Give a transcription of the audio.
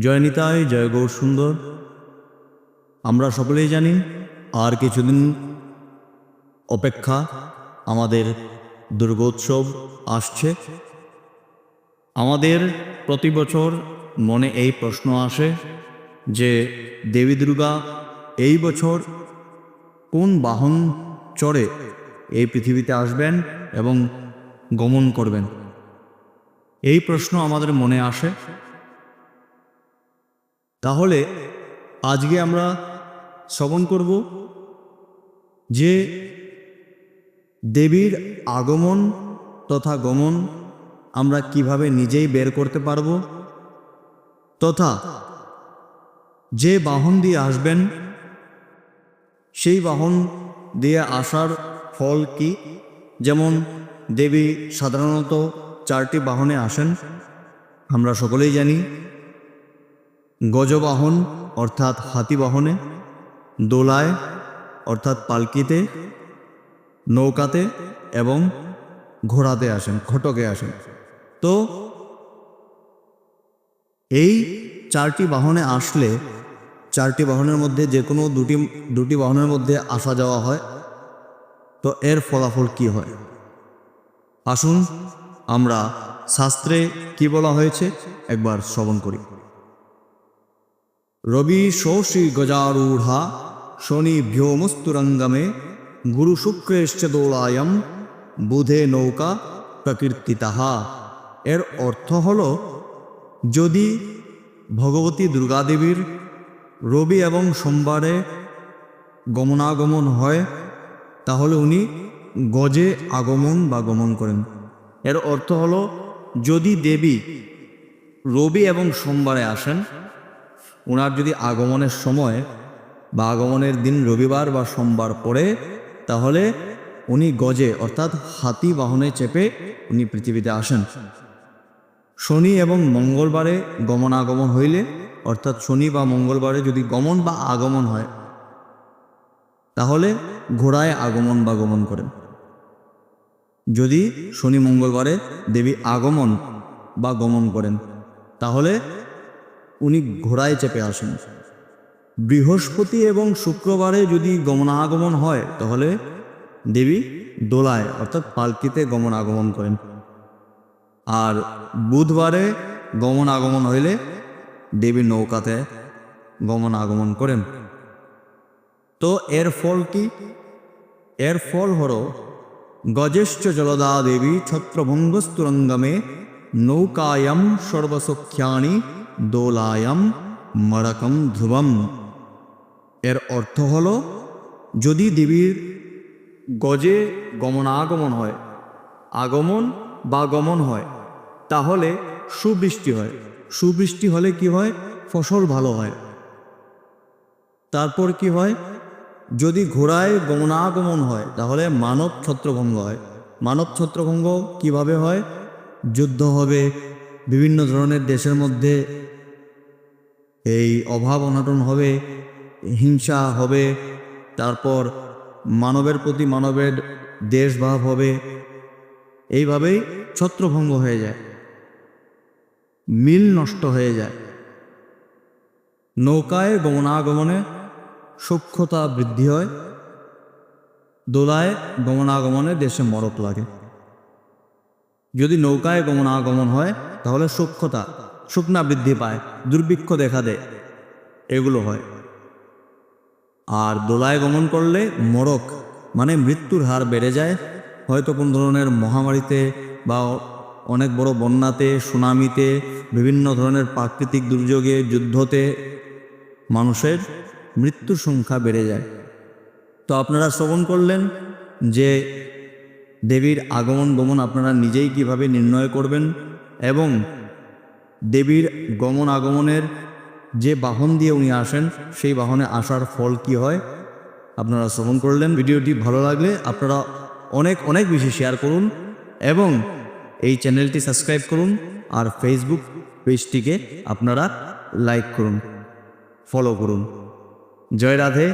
জয়নিতায় জয় গৌর সুন্দর। আমরা সকলেই জানি আর কিছুদিন অপেক্ষা আমাদের দুর্গোৎসব আসছে। আমাদের প্রতি বছর মনে এই প্রশ্ন আসে যে, দেবী দুর্গা, এই বছর কোন বাহন চড়ে এই পৃথিবীতে আসবেন এবং গমন করবেন? এই প্রশ্ন আমাদের মনে আসে। তাহলে আজকে আমরা শ্রবণ করব যে দেবীর আগমন তথা গমন আমরা কীভাবে নিজেই বের করতে পারব তথা যে বাহন দিয়ে আসবেন, সেই বাহন দিয়ে আসার ফল কি? যেমন দেবী সাধারণত চারটি বাহনে আসেন, আমরা সকলেই জানি। গজবাহন, অর্থাৎ হাতি বাহনে দোলায়, অর্থাৎ পালকিতে, নৌকাতে এবং ঘোড়াতে আসেন খটকে আসেন। তো এই চারটি বাহনে আসলে চারটি বাহনের মধ্যে যে কোনো দুটি দুটি বাহনের মধ্যে আসা যাওয়া হয়। তো এর ফলাফল কি হয়? আসুন আমরা শাস্ত্রে কি বলা হয়েছে? একবার শ্রবণ করি। রবি শোষি গজারূঢ়া, শনি ভ্যোমস্তুরঙ্গমে, গুরু শুক্রেশ্চ দোলায়ম, বুধে নৌকা প্রকীর্তিতাহা। এর অর্থ হল, যদি ভগবতী দুর্গাদেবীর রবি এবং সোমবারে গমনাগমন হয়, তাহলে উনি গজে আগমন বা গমন করেন। এর অর্থ হলো, যদি দেবী রবি এবং সোমবারে আসেন ওনার যদি আগমনের সময় বা আগমনের দিন রবিবার বা সোমবার পড়ে, তাহলে উনি গজে, অর্থাৎ হাতি বাহনে চেপে উনি পৃথিবীতে আসেন। শনি এবং মঙ্গলবারে গমনাগমন হইলে, অর্থাৎ শনি বা মঙ্গলবারে যদি গমন বা আগমন হয়, তাহলে ঘোড়ায় আগমন বা গমন করেন। যদি শনি মঙ্গলবারে দেবী আগমন বা গমন করেন, তাহলে উনি ঘোড়ায় চেপে আসেন। বৃহস্পতি এবং শুক্রবারে যদি গমনাগমন হয়, তাহলে দেবী দোলায়, অর্থাৎ পালকিতে গমনাগমন করেন। আর বুধবারে গমনাগমন হইলে দেবী নৌকাতে গমনাগমন করেন। তো এর ফল কি? এর ফল হল, গজেশ্চ জলদা দেবী ছত্রভঙ্গস্তুরঙ্গমে নৌকায়াম সর্বসখ্যানি দোলায়াম মরকম ধ্রুবম। এর অর্থ হল, যদি দেবীর গজে গমনাগমন হয়, আগমন বা গমন হয়, তাহলে সুবৃষ্টি হয়। সুবৃষ্টি হলে কি হয়? ফসল ভালো হয়। তারপর কি হয়? যদি ঘোড়ায় গমনাগমন হয়, তাহলে মানব ছত্রভঙ্গ হয়। মানব ছত্রভঙ্গ কীভাবে হয়? যুদ্ধ হবে। বিভিন্ন ধরনের দেশের মধ্যে এই অভাব অনটন হবে, হিংসা হবে, তারপর মানবের প্রতি মানবের দেশভাব হবে, এইভাবেই ছত্রভঙ্গ হয়ে যায়, মিল নষ্ট হয়ে যায়। নৌকায় গমনাগমনে সূক্ষ্মতা বৃদ্ধি হয়, দোলায় গমনাগমনে দেশে মরক লাগে। যদি নৌকায় গমনাগমন হয়, তাহলে সূক্ষ্মতা শুকনা বৃদ্ধি পায়, দুর্ভিক্ষ দেখা দেয়। এগুলো হয়। আর দোলায় গমন করলে মরক মানে মৃত্যুর হার বেড়ে যায়। হয়তো কোন ধরনের মহামারীতে বা অনেক বড় বন্যাতে, সুনামিতে, বিভিন্ন ধরনের প্রাকৃতিক দুর্যোগে, যুদ্ধতে মানুষের মৃত্যুর সংখ্যা বেড়ে যায়। তো আপনারা শ্রবণ করলেন যে দেবীর আগমন গমন আপনারা নিজেই কীভাবে নির্ণয় করবেন এবং দেবীর গমন আগমনের যে বাহন দিয়ে উনি আসেন, সেই বাহনে আসার ফল কি হয় আপনারা শ্রবণ করলেন। ভিডিওটি ভালো লাগলে আপনারা অনেক অনেক বেশি শেয়ার করুন এবং এই চ্যানেলটি সাবস্ক্রাইব করুন আর ফেসবুক পেজটিকে আপনারা লাইক করুন ফলো করুন। জয় রাধে।